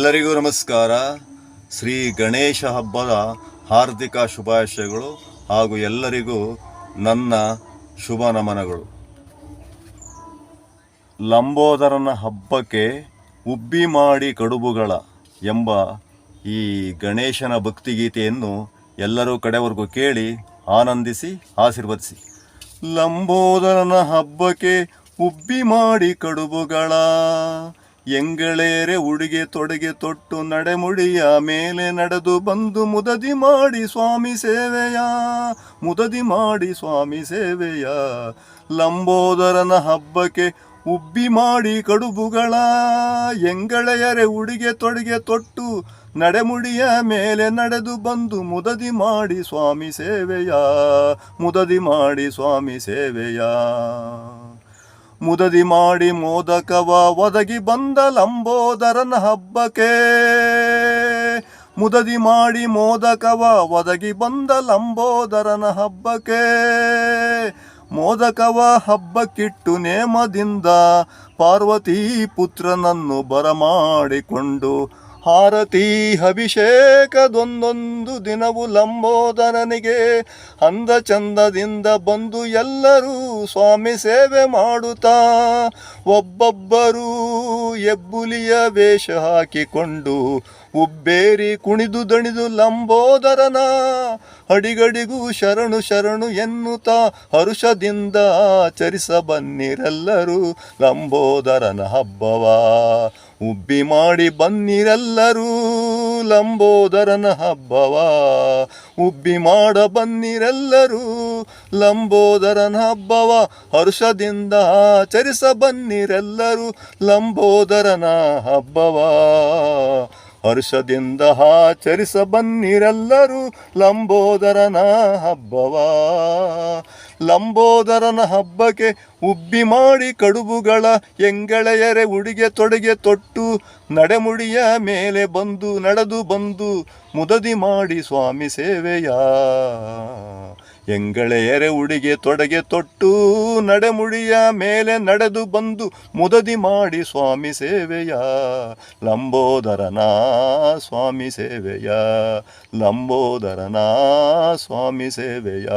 ಎಲ್ಲರಿಗೂ ನಮಸ್ಕಾರ. ಶ್ರೀ ಗಣೇಶ ಹಬ್ಬದ ಹಾರ್ದಿಕ ಶುಭಾಶಯಗಳು ಹಾಗೂ ಎಲ್ಲರಿಗೂ ನನ್ನ ಶುಭ ನಮನಗಳು. ಲಂಬೋದರನ ಹಬ್ಬಕ್ಕೆ ಉಬ್ಬಿ ಮಾಡಿ ಕಡುಬುಗಳ ಎಂಬ ಈ ಗಣೇಶನ ಭಕ್ತಿಗೀತೆಯನ್ನು ಎಲ್ಲರೂ ಕಡೆವರೆಗೂ ಕೇಳಿ ಆನಂದಿಸಿ, ಆಶೀರ್ವದಿಸಿ. ಲಂಬೋದರನ ಹಬ್ಬಕ್ಕೆ ಉಬ್ಬಿ ಮಾಡಿ ಕಡುಬುಗಳ ಎಂಗಳೇರೆ ಉಡುಗೆ ತೊಡುಗೆ ತೊಟ್ಟು ನಡೆಮುಡಿಯ ಮೇಲೆ ನಡೆದು ಬಂದು ಮುದದಿ ಮಾಡಿ ಸ್ವಾಮಿ ಸೇವೆಯ, ಮುದದಿ ಮಾಡಿ ಸ್ವಾಮಿ ಸೇವೆಯ. ಲಂಬೋದರನ ಹಬ್ಬಕ್ಕೆ ಉಬ್ಬಿ ಮಾಡಿ ಕಡುಬುಗಳ ಎಂಗಳೆಯರೆ ಉಡುಗೆ ತೊಡುಗೆ ತೊಟ್ಟು ನಡೆಮುಡಿಯ ಮೇಲೆ ನಡೆದು ಬಂದು ಮುದದಿ ಮಾಡಿ ಸ್ವಾಮಿ ಸೇವೆಯ, ಮುದದಿ ಮಾಡಿ ಸ್ವಾಮಿ ಸೇವೆಯ. ಮುದದಿ ಮಾಡಿ ಮೋದಕವ ಒದಗಿ ಬಂದ ಲಂಬೋದರನ ಹಬ್ಬಕ್ಕೆ. ಮುದದಿ ಮಾಡಿ ಮೋದಕವ ಒದಗಿ ಬಂದ ಲಂಬೋದರನ ಹಬ್ಬಕ್ಕೆ. ಮೋದಕವ ಹಬ್ಬಕ್ಕಿಟ್ಟು ನೇಮದಿಂದ ಪಾರ್ವತಿ ಪುತ್ರನನ್ನು ಬರಮಾಡಿಕೊಂಡು ಹಾರತಿ ಅಭಿಷೇಕದೊಂದೊಂದು ದಿನವು ಲಂಬೋದರನಿಗೆ ಅಂದ ಚಂದದಿಂದ ಬಂದು ಎಲ್ಲರೂ ಸ್ವಾಮಿ ಸೇವೆ ಮಾಡುತ್ತಾ. ಒಬ್ಬೊಬ್ಬರೂ ಎಬ್ಬುಲಿಯ ವೇಷ ಹಾಕಿಕೊಂಡು ಉಬ್ಬೇರಿ ಕುಣಿದು ದಣಿದು ಲಂಬೋದರನ ಅಡಿಗಡಿಗೂ ಶರಣು ಶರಣು ಎನ್ನುತ್ತಾ ಹರುಷದಿಂದ ಆಚರಿಸ ಬನ್ನಿರೆಲ್ಲರೂ ಲಂಬೋದರನ ಹಬ್ಬವ. ಉಬ್ಬಿ ಮಾಡಿ ಬನ್ನಿರೆಲ್ಲರೂ ಲಂಬೋದರನ ಹಬ್ಬವ. ಉಬ್ಬಿ ಮಾಡ ಬನ್ನಿರೆಲ್ಲರೂ ಲಂಬೋದರನ ಹಬ್ಬವ. ಹರ್ಷದಿಂದ ಆಚರಿಸ ಬನ್ನಿರೆಲ್ಲರೂ ಲಂಬೋದರನ ಹಬ್ಬವ. ಹರ್ಷದಿಂದ ಆಚರಿಸ ಬನ್ನಿರೆಲ್ಲರೂ ಲಂಬೋದರನ ಹಬ್ಬವ. ಲಂಬೋದರನ ಹಬ್ಬಕ್ಕೆ ಉಬ್ಬಿ ಮಾಡಿ ಕಡುಬುಗಳ ಎಂಗಳೆಯರೆ ಉಡುಗೆ ತೊಡುಗೆ ತೊಟ್ಟು ನಡೆಮುಡಿಯ ಮೇಲೆ ಬಂದು, ನಡೆದು ಬಂದು ಮುದದಿ ಮಾಡಿ ಸ್ವಾಮಿ ಸೇವೆಯ. ಎಂಗಳೆಯರೆ ಉಡಿಗೆ ತೊಡಗೆ ತೊಟ್ಟು ನಡೆಮುಡಿಯ ಮೇಲೆ ನಡೆದು ಬಂದು ಮುದದಿ ಮಾಡಿ ಸ್ವಾಮಿ ಸೇವೆಯ. ಲಂಬೋದರನ ಸ್ವಾಮಿ ಸೇವೆಯ. ಲಂಬೋದರನ ಸ್ವಾಮಿ ಸೇವೆಯ.